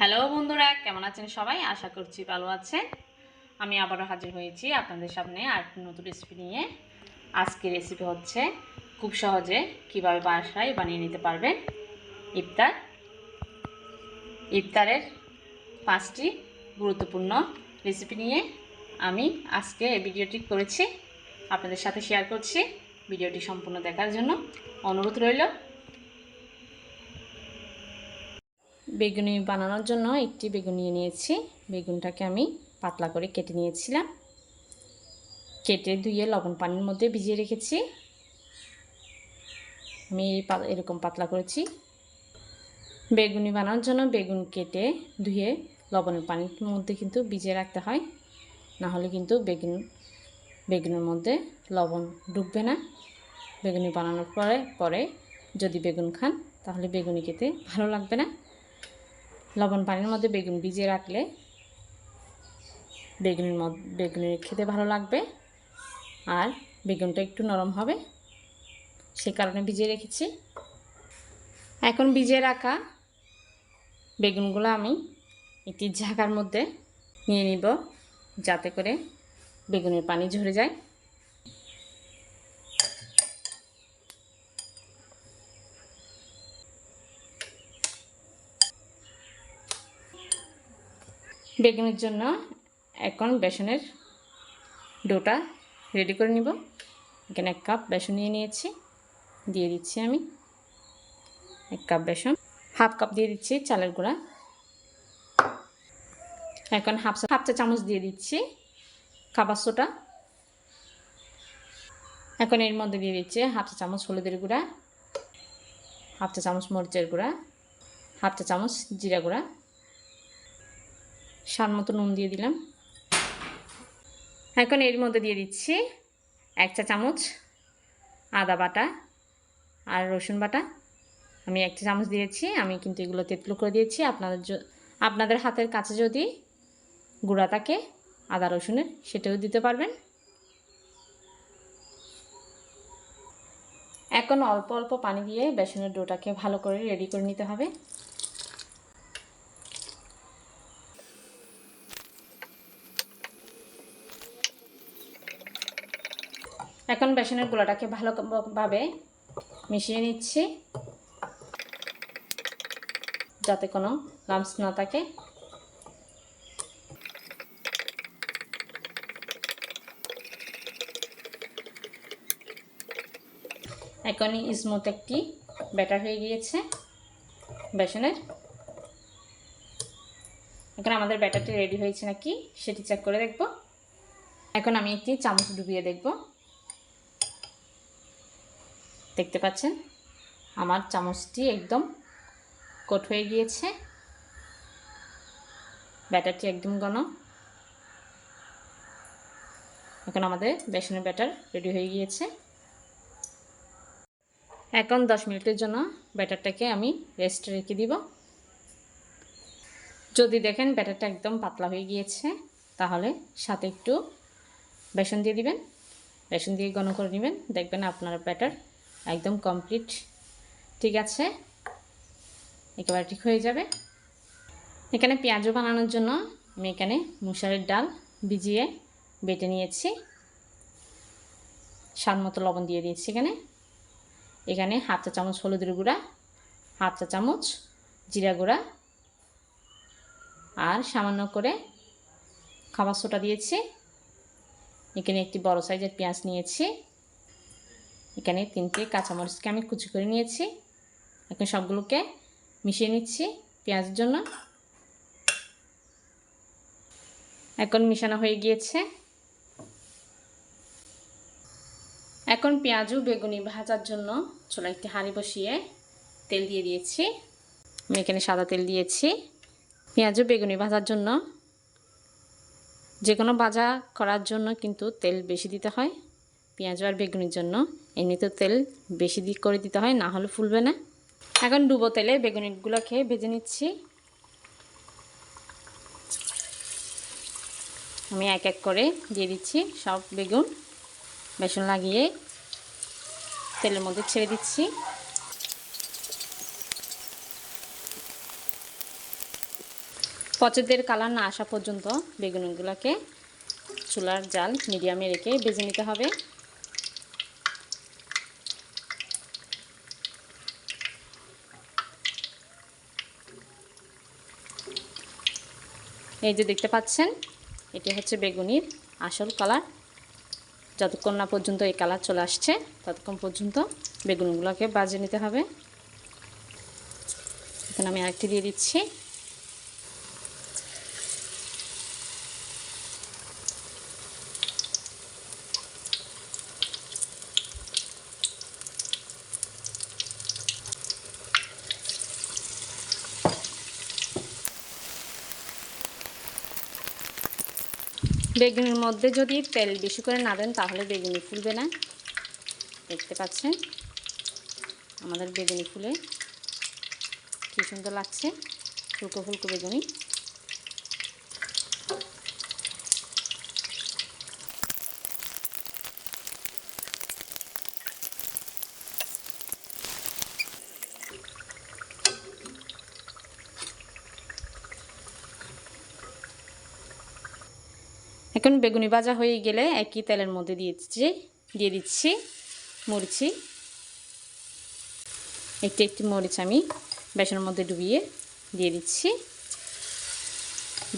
Hello বন্ধুরা, কেমন আছেন সবাই? আশা করছি ভালো আছেন। আমি আবারও হাজির হয়েছি আপনাদের সামনে আর নতুন রেসিপি নিয়ে। আজকের রেসিপি হচ্ছে খুব সহজে কীভাবে বাসায় বানিয়ে নিতে পারবেন ইফতার। ইফতারের পাঁচটি গুরুত্বপূর্ণ রেসিপি নিয়ে আমি আজকে ভিডিওটি করেছি। আপনাদের সাথে শেয়ার করছি। ভিডিওটি সম্পূর্ণ দেখার জন্য অনুরোধ রইল। বেগুনি বানানোর জন্য একটি বেগুন নিয়ে নিয়েছি বেগুনটাকে আমি পাতলা করে কেটে নিয়েছিলাম। কেটে ধুয়ে লবণ পানির মধ্যে ভিজিয়ে রেখেছি। আমি এরকম পাতলা করেছি। বেগুনি বানানোর জন্য বেগুন কেটে ধুয়ে লবণের পানির মধ্যে কিন্তু ভিজিয়ে রাখতে হয়। না হলে কিন্তু বেগুন, বেগুনের মধ্যে লবণ ডুববে না। বেগুনি বানানোর পরে পরে যদি বেগুন খান, তাহলে বেগুনি খেতে ভালো লাগবে না। লবণ পানির মধ্যে বেগুন ভিজিয়ে রাখলে বেগুনের মধ্যে বেগুনের খেতে ভালো লাগবে। আর বেগুনটা একটু নরম হবে, সে কারণে ভিজিয়ে রেখেছি। এখন ভিজিয়ে রাখা বেগুনগুলো আমি একটি ঝাঁকার মধ্যে নিয়ে নিব, যাতে করে বেগুনের পানি ঝরে যায়। বেগুনের জন্য এখন বেসনের ডোটা রেডি করে নিব। এখানে এক কাপ বেসন নিয়ে নিয়েছি, দিয়ে দিচ্ছি আমি এক কাপ বেসন। হাফ কাপ দিয়ে দিচ্ছি চালের গুঁড়া। এখন হাফ হাফ চা চামচ দিয়ে দিচ্ছি খাবার সোটা এখন এর মধ্যে দিয়ে দিচ্ছি হাফ চা চামচ হলুদের গুঁড়া, হাফ চা চামচ মরিচের গুঁড়া, হাফ চা চামচ জিরা গুঁড়া। স্বাদ মতো নুন দিয়ে দিলাম। এখন এর মধ্যে দিয়ে দিচ্ছি এক চা চামচ আদা বাটা আর রসুন বাটা। আমি এক চা চামচ দিয়েছি, আমি কিন্তু এগুলো তেতলো করে দিয়েছি। আপনাদের আপনাদের হাতের কাছে যদি গুঁড়া থাকে, আদা রসুনের, সেটাও দিতে পারবেন। এখন অল্প অল্প পানি দিয়ে বেসনের ডোটাকে ভালো করে রেডি করে নিতে হবে। এখন বেসনের গোলাটাকে ভালোভাবে মিশিয়ে নিচ্ছি। যাতে কোনো লামস না থাকে। এখনই স্মুথ একটি ব্যাটার হয়ে গিয়েছে বেসনের। এখন আমাদের ব্যাটারটি রেডি হয়েছে নাকি সেটি চেক করে দেখব। এখন আমি একটি চামচ ডুবিয়ে দেখব। দেখতে পাচ্ছেন? আমার চামচটি একদম কোট হয়ে গিয়েছে। ব্যাটারটি একদম ঘন। এখন আমাদের বেসনের ব্যাটার রেডি হয়ে গিয়েছে। এখন দশ মিনিটের জন্য ব্যাটারটাকে আমি রেস্টে রেখে দিব। যদি দেখেন ব্যাটারটা একদম পাতলা হয়ে গিয়েছে, তাহলে সাথে একটু বেসন দিয়ে দিবেন। বেসন দিয়ে ঘন করে নেবেন। দেখবেন আপনার ব্যাটার একদম কমপ্লিট ঠিক আছে? একেবারে ঠিক হয়ে যাবে। এখানে পেঁয়াজও বানানোর জন্য আমি এখানে মুসারের ডাল ভিজিয়ে বেটে নিয়েছি। স্বাদ মতো লবণ দিয়ে দিয়েছি এখানে। এখানে হাফ চা চামচ হলুদের গুঁড়া, হাফ চা চামচ জিরা গুঁড়া আর সামান্য করে খাবার সোটা দিয়েছি। এখানে একটি বড় সাইজের পেঁয়াজ নিয়েছি। এখানে তিনটে কাঁচামরিচকে আমি কুচি করে নিয়েছি। এখন সবগুলোকে মিশিয়ে নিচ্ছি পেঁয়াজের জন্য। এখন মিশানো হয়ে গিয়েছে। এখন পেঁয়াজু বেগুনি ভাজার জন্য চলো একটি হাঁড়ি বসিয়ে তেল দিয়ে দিয়েছি। আমি এখানে সাদা তেল দিয়েছি। পেঁয়াজু বেগুনি ভাজার জন্য যে কোনো ভাজা করার জন্য কিন্তু তেল বেশি দিতে হয়। পেঁয়াজ আর বেগুনের জন্য। এমনিতেও তেল বেশি দিক করে দিতে হয়, না হলে ফুলবে না। এখন ডুবো তেলে বেগুনিগুলোকে ভেজে নিচ্ছি। আমি এক এক করে দিয়ে দিচ্ছি সব বেগুন। বেসন লাগিয়ে তেলের মধ্যে ছেড়ে দিচ্ছি। পচেদের কালার না আসা পর্যন্ত বেগুনগুলোকে চুলার জাল মিডিয়ামে রেখে ভেজে নিতে হবে। এই যে দেখতে পাচ্ছেন, এটি হচ্ছে বেগুনির আসল কালার। যতক্ষণ না পর্যন্ত এই কালার চলে আসছে, ততক্ষণ পর্যন্ত বেগুনগুলোকে বাজে নিতে হবে। এখন আমি আরেকটি দিয়ে দিচ্ছি। বেগুনের মধ্যে যদি তেল বেশি করে না দেন, তাহলে বেগুনি ফুলবে না। দেখতে পাচ্ছেন? আমাদের বেগুনি ফুলে কী সুন্দর লাগছে। ফুলকো ফুলকো বেগুনি। এখন বেগুনি ভাজা হয়ে গেলে একই তেলের মধ্যে দিয়েছি দিয়ে দিচ্ছি মরিচি। একটি একটি মরিচ আমি বেসনের মধ্যে ডুবিয়ে দিয়ে দিচ্ছি।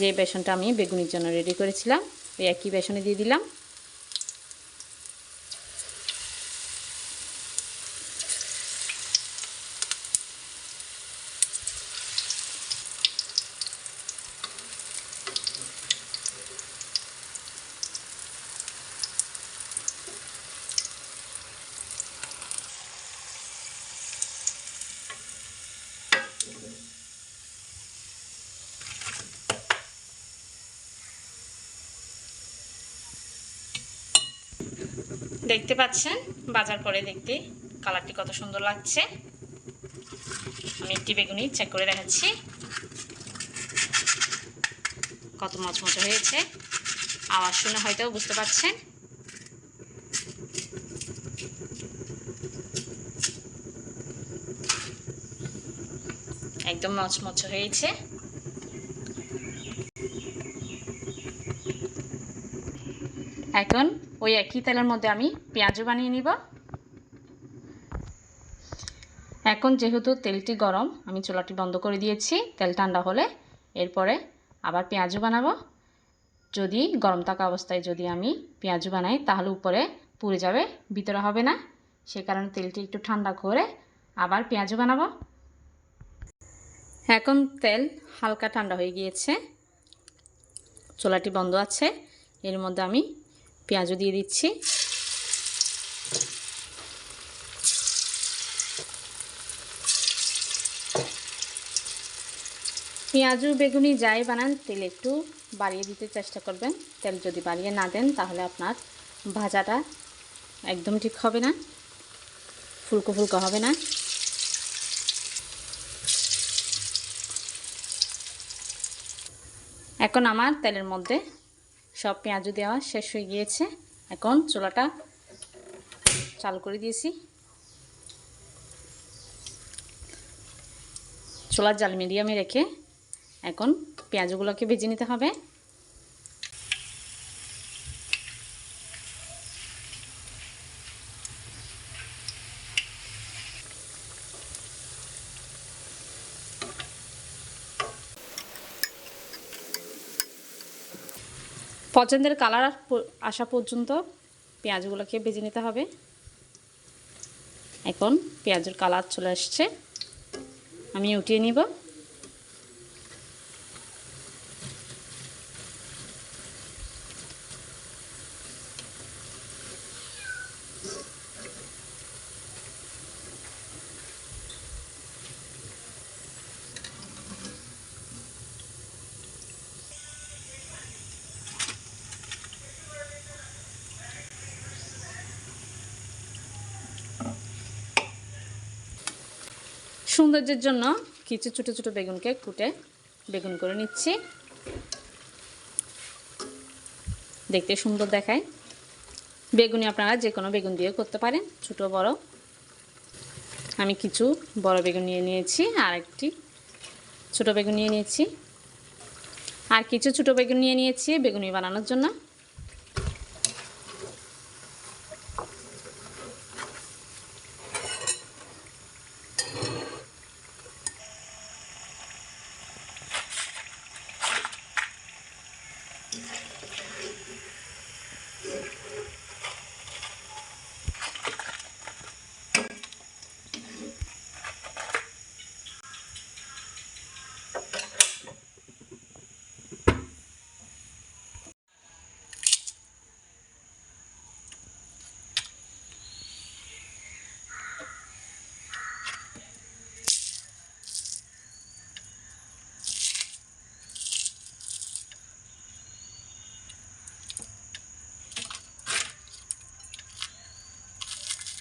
যে বেসনটা আমি বেগুনির জন্য রেডি করেছিলাম, ওই একই বেসনে দিয়ে দিলাম। দেখতে পাচ্ছেন? বাজার করে দেখতে। কালারটি কত সুন্দর লাগছে। আমি একটি বেগুনি চেক করে দেখাচ্ছি। কত মচমচে হয়েছে। আওয়াজ শুনে হয়তো বুঝতে পারছেন। একদম মচমচে হয়েছে। এখন ওই একই তেলের মধ্যে আমি পেঁয়াজও বানিয়ে নিব। এখন যেহেতু তেলটি গরম, আমি চুলাটি বন্ধ করে দিয়েছি, তেল ঠান্ডা হলে এরপরে আবার পেঁয়াজও বানাবো। যদি গরম থাকা অবস্থায় যদি আমি পেঁয়াজও বানাই, তাহলে উপরে পুড়ে যাবে, ভিতরে হবে না। সে কারণে তেলটি একটু ঠান্ডা করে আবার পেঁয়াজও বানাবো। এখন তেল হালকা ঠান্ডা হয়ে গিয়েছে। চোলাটি বন্ধ আছে, এর মধ্যে আমি পেঁয়াজও দিয়ে দিচ্ছি। পেঁয়াজু, বেগুনি যাই বানান, তেল একটু বাড়িয়ে দিতে চেষ্টা করবেন। তেল যদি বাড়িয়ে না দেন, তাহলে আপনার ভাজাটা একদম ঠিক হবে না, ফুলকো ফুলকো হবে না। এখন আমার তেলের মধ্যে সব পেঁয়াজও দেওয়া শেষ হয়ে গিয়েছে। এখন চোলাটা চালু করে দিয়েছি। চোলার জাল মিডিয়ামে রেখে এখন পেঁয়াজগুলোকে ভেজে নিতে হবে। পছন্দের কালার আসা পর্যন্ত পেঁয়াজগুলোকে ভেজে নিতে হবে। এখন পেঁয়াজের কালার চলে আসছে। আমি উঠিয়ে নিব। সৌন্দর্যের জন্য কিছু ছোটো ছোটো বেগুনকে কুটে বেগুন করে নিচ্ছি। দেখতে সুন্দর দেখায়। বেগুনি আপনারা যে কোনো বেগুন দিয়ে করতে পারেন, ছোটো, বড়। আমি কিছু বড় বেগুন নিয়ে নিয়েছি, আর একটি ছোটো বেগুন নিয়ে নিয়েছি। আর কিছু ছোটো বেগুন নিয়ে নিয়েছি বেগুনি বানানোর জন্য।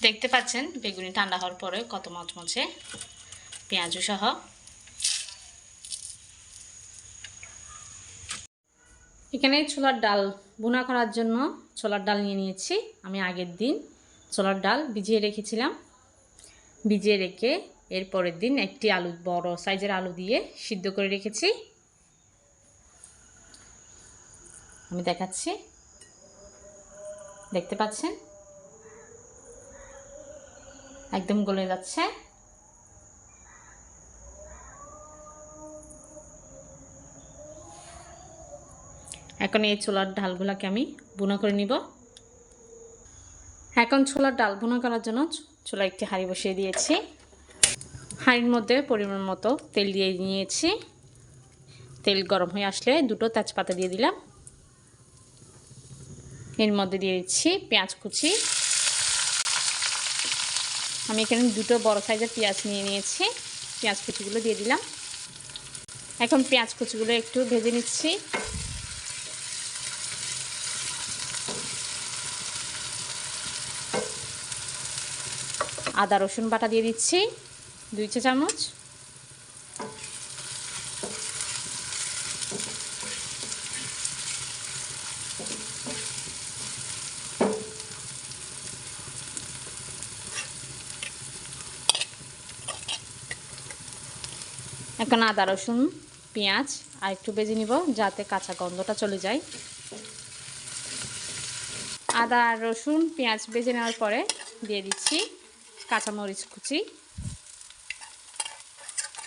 দেখতে পাচ্ছেন, বেগুনি ঠান্ডা হওয়ার পরে কত মচমচে পেঁয়াজু সহ। এখানে ছোলার ডাল বুনা করার জন্য ছোলার ডাল নিয়ে নিয়েছি। আমি আগের দিন ছোলার ডাল ভিজিয়ে রেখেছিলাম। ভিজিয়ে রেখে এর পরের দিন একটি আলু, বড় সাইজের আলু দিয়ে সিদ্ধ করে রেখেছি। আমি দেখাচ্ছি। দেখতে পাচ্ছেন? একদম গলে যাচ্ছে। এখন এই ছোলার ডালগুলোকে আমি বুনা করে নিব। এখন ছোলার ডাল বুনা করার জন্য ছোলা একটি হাঁড়ি বসিয়ে দিয়েছি। হাঁড়ির মধ্যে পরিমাণ মতো তেল দিয়ে নিয়েছি। তেল গরম হয়ে আসলে দুটো তেজপাতা দিয়ে দিলাম। এর মধ্যে দিয়ে দিচ্ছি পেঁয়াজ কুচি। আমি এখানে দুটো বড় সাইজের পেঁয়াজ নিয়ে নিয়েছি। পেঁয়াজ কুচিগুলো দিয়ে দিলাম। এখন পেঁয়াজ কুচিগুলো একটু ভেজে নিচ্ছি। আদা রসুন বাটা দিয়ে দিচ্ছি, দুই চা চামচ এখন আদা, রসুন, পেঁয়াজ আর একটু বেজে নিব যাতে কাঁচা গন্ধটা চলে যায়। আদা রসুন, পেঁয়াজ বেজে নেওয়ার পরে দিয়ে দিচ্ছি কাঁচামরিচ কুচি।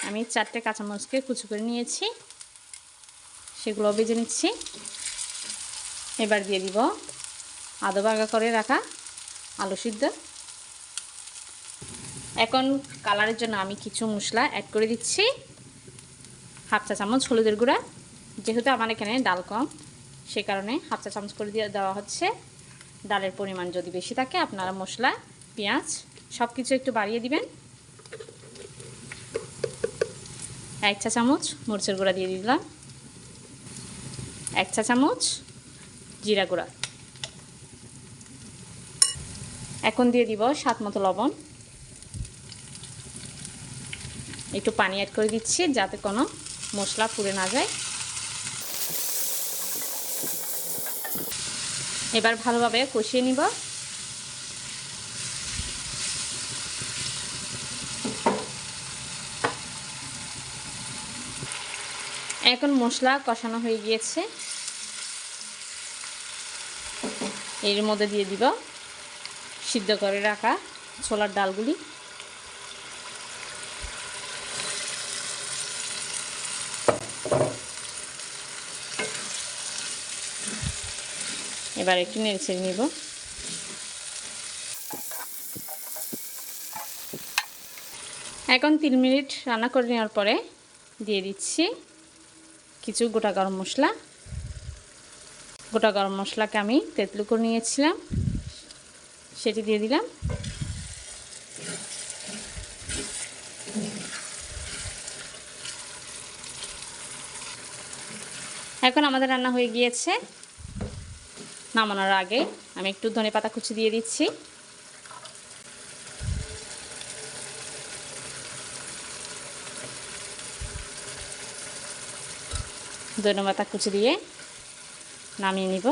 আমি চারটে কাঁচামরিচকে কুচি করে নিয়েছি, সেগুলো বেজে নিচ্ছি। এবার দিয়ে দিব আদা বাগা করে রাখা আলু সিদ্ধ। এখন কালারের জন্য আমি কিছু মশলা অ্যাড করে দিচ্ছি। হাফ চা চামচ হলুদের গুঁড়া, যেহেতু আমার এখানে ডাল কম, সে কারণে হাফ চা চামচ করে দিয়ে দেওয়া হচ্ছে। ডালের পরিমাণ যদি বেশি থাকে, আপনারা মশলা, পেঁয়াজ সব কিছু একটু বাড়িয়ে দিবেন। এক চা চামচ মরিচের গুঁড়া দিয়ে দিলাম। এক চা চামচ জিরা গুঁড়া। এখন দিয়ে দিব স্বাদ মতো লবণ। একটু পানি অ্যাড করে দিচ্ছি যাতে কোনো মশলা পুড়ে না যায়। এবার ভালোভাবে কষিয়ে নিব। এখন মশলা কষানো হয়ে গিয়েছে। এর মধ্যে দিয়ে দিব সিদ্ধ করে রাখা ছোলার ডালগুলি। এবার একটু নেড়ে নিব। এখন তিন মিনিট রান্না করে নেওয়ার পরে দিয়ে দিচ্ছি কিছু গোটা গরম মশলা। গোটা গরম মশলাকে আমি তেঁতলু করে নিয়েছিলাম, সেটি দিয়ে দিলাম। এখন আমাদের রান্না হয়ে গিয়েছে। নামানোর আগে আমি একটু ধনে পাতা কুচি দিয়ে দিচ্ছি। ধনে পাতা কুচি দিয়ে নামিয়ে নিব।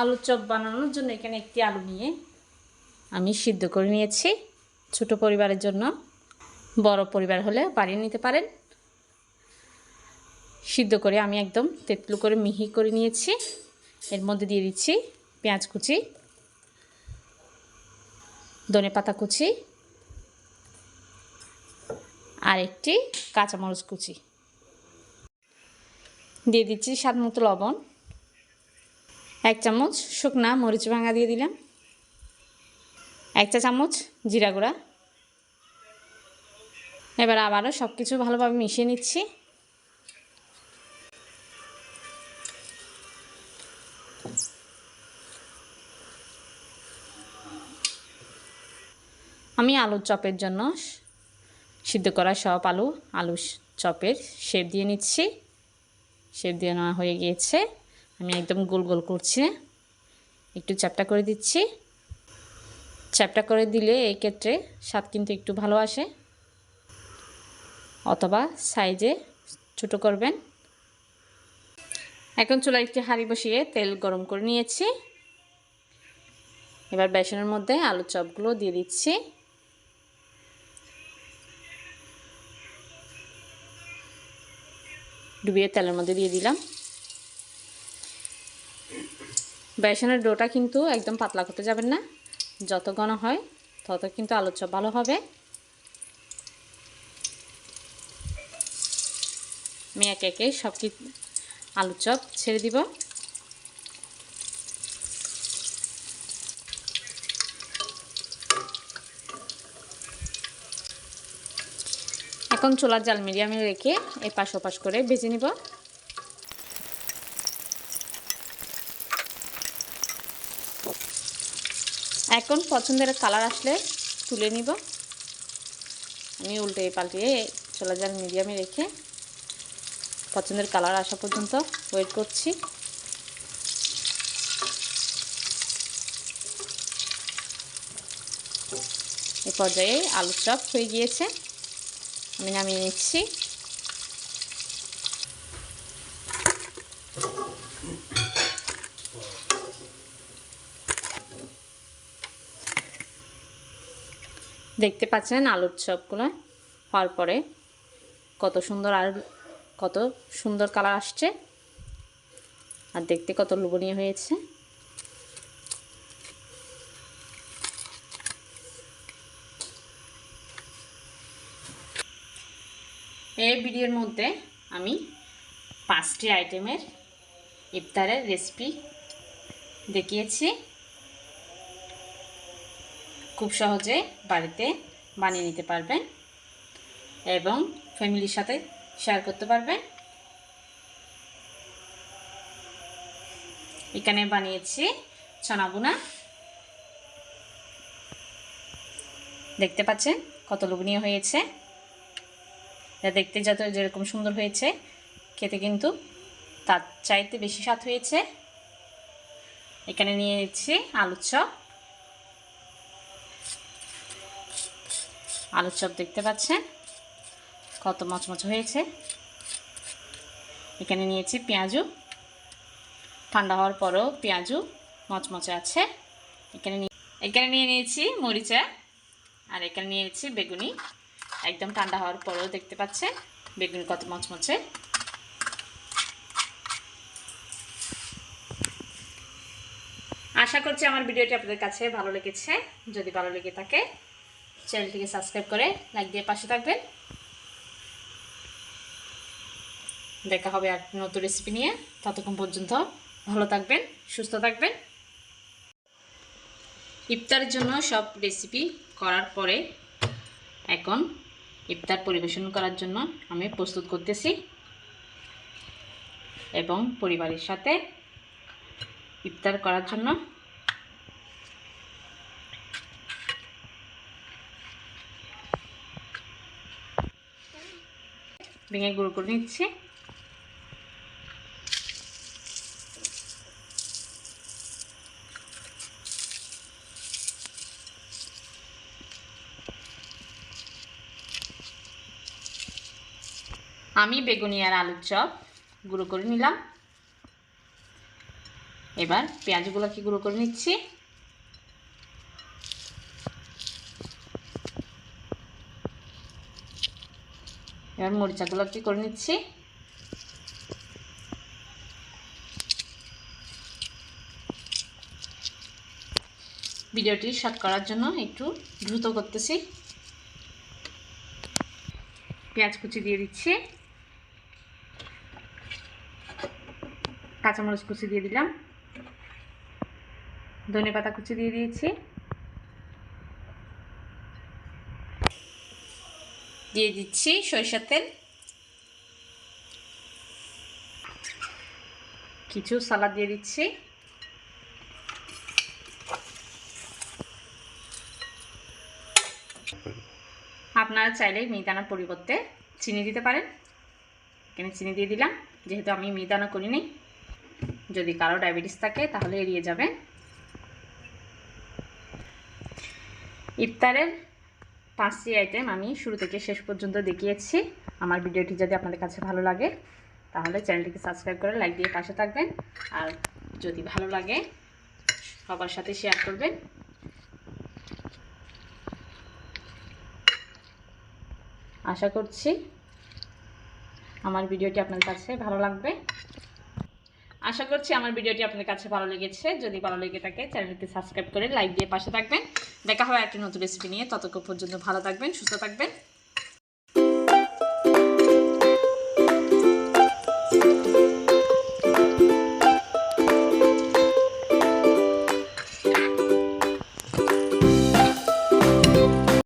আলুর চপ বানানোর জন্য এখানে একটি আলু নিয়ে আমি সিদ্ধ করে নিয়েছি ছোট পরিবারের জন্য। বড় পরিবার হলে বাড়িয়ে নিতে পারেন। সিদ্ধ করে আমি একদম তেঁতলু করে মিহি করে নিয়েছি। এর মধ্যে দিয়ে দিচ্ছি পেঁয়াজ কুচি, ধনে পাতা কুচি আর একটি কাঁচামরিচ কুচি। দিয়ে দিচ্ছি স্বাদ মতো লবণ। এক চামচ শুকনা মরিচ ভাঙা দিয়ে দিলাম। এক চা চামচ জিরা গুঁড়া। এবার আবারও সব কিছু ভালোভাবে মিশিয়ে নিচ্ছি। আমি আলুর চপের জন্য সিদ্ধ করা সব আলু আলু চপের শেপ দিয়ে নিচ্ছি। শেপ দিয়ে নেওয়া হয়ে গিয়েছে। আমি একদম গোল গোল করছি। একটু চ্যাপটা করে দিচ্ছি। চ্যাপটা করে দিলে এই ক্ষেত্রে স্বাদ কিন্তু একটু ভালো আসে। অথবা সাইজে ছোট করবেন। এখন চুলা একটি হাঁড়ি বসিয়ে তেল গরম করে নিয়েছি। এবার বেসনের মধ্যে আলুর চপগুলো দিয়ে দিচ্ছি। ডুবিয়ে তেলের মধ্যে দিয়ে দিলাম। বেসনের ডোটা কিন্তু একদম পাতলা করতে যাবেন না। যত ঘন হয় তত কিন্তু আলুর চপ ভালো হবে। আমি একে একে সব কি আলুর চপ ছেড়ে দিব। এখন চোলার জাল মিডিয়ামে রেখে এই পাশ ওপাশ করে ভেজে নিব। এখন পছন্দের কালার আসলে তুলে নিব। আমি উল্টে পাল্টিয়ে চোলা জাল মিডিয়ামে রেখে পছন্দের কালার আসা পর্যন্ত ওয়েট করছি। এ পর্যায়ে আলুর চপ হয়ে গিয়েছে। আমি নামিয়ে নিচ্ছি। দেখতে পাচ্ছেন আলুর চপগুলো হওয়ার পরে কত সুন্দর আর কত সুন্দর কালার আসছে। আর দেখতে কত লোভনীয় হয়েছে। এই ভিডিওর মধ্যে আমি পাঁচটি আইটেমের ইফতারের রেসিপি দেখিয়েছি। খুব সহজে বাড়িতে বানিয়ে নিতে পারবেন এবং ফ্যামিলির সাথে শেয়ার করতে পারবেন। এখানে বানিয়েছি ছানাগুনা দেখতে পাচ্ছেন কত লোভনীয় হয়েছে। এটা দেখতে যত যেরকম সুন্দর হয়েছে, খেতে কিন্তু তার চাইতে বেশি স্বাদ হয়েছে। এখানে নিয়ে নিচ্ছি আলুর চপ। আলুর চপ দেখতে পাচ্ছেন। কত মচমচ হয়েছে। এখানে নিয়েছি পেঁয়াজু। ঠান্ডা হওয়ার পরও পেঁয়াজু মচমচে আছে। এখানে এখানে নিয়ে নিয়েছি মরিচা আর এখানে নিয়ে নিয়েছি বেগুনি। একদম ঠান্ডা হওয়ার পরেও দেখতে পাচ্ছেন বেগুনি কত মচমচে আশা করছি আমার ভিডিওটি আপনাদের কাছে ভালো লেগেছে। যদি ভালো লেগে থাকে, চ্যানেলটিকে সাবস্ক্রাইব করে লাইক দিয়ে পাশে থাকবেন। দেখা হবে আর নতুন রেসিপি নিয়ে। ততক্ষণ পর্যন্ত ভালো থাকবেন, সুস্থ থাকবেন। ইফতারের জন্য সব রেসিপি করার পরে এখন ইফতার পরিবেশন করার জন্য আমি প্রস্তুত করতেছি। এবং পরিবারের সাথে ইফতার করার জন্য ভেঙে গুঁড়ো করে নিচ্ছি। আমি বেগুনি আর আলুর চপ গুঁড়ো করে নিলাম। এবার পেঁয়াজগুলোকে গুঁড়ো করে নিচ্ছি। এবার মরিচাগুলোকে করে নিচ্ছি। ভিডিওটি শর্ট করার জন্য একটু দ্রুত করতেছি। পেঁয়াজ কুচি দিয়ে দিচ্ছি। কাঁচামরিচ কুচি দিয়ে দিলাম। ধনে পাতা কুচি দিয়ে দিয়েছি। দিয়ে দিচ্ছি সরিষার তেল। কিছু সালাদ দিয়ে দিচ্ছি। আপনারা চাইলে মিহিদানার পরিবর্তে চিনি দিতে পারেন। এখানে চিনি দিয়ে দিলাম। যেহেতু আমি মিহিদানা করিনি যদি কারও ডায়াবেটিস থাকে, তাহলে এড়িয়ে যাবেন। ইফতারের পাঁচটি আইটেম আমি শুরু থেকে শেষ পর্যন্ত দেখিয়েছি। আমার ভিডিওটি যদি আপনাদের কাছে ভালো লাগে, তাহলে চ্যানেলটিকে সাবস্ক্রাইব করে লাইক দিয়ে পাশে থাকবেন। আর যদি ভালো লাগে, সবার সাথে শেয়ার করবেন। আশা করছি আমার ভিডিওটি আপনার কাছে ভালো লাগবে। আশা করছি আমার ভিডিওটি আপনাদের কাছে ভালো লেগেছে। যদি ভালো লেগে থাকে চ্যানেলটি সাবস্ক্রাইব করে লাইক দিয়ে পাশে থাকবেন। দেখা হবে একটি নতুন রেসিপি নিয়ে। ততক্ষণ পর্যন্ত ভালো থাকবেন, সুস্থ থাকবেন।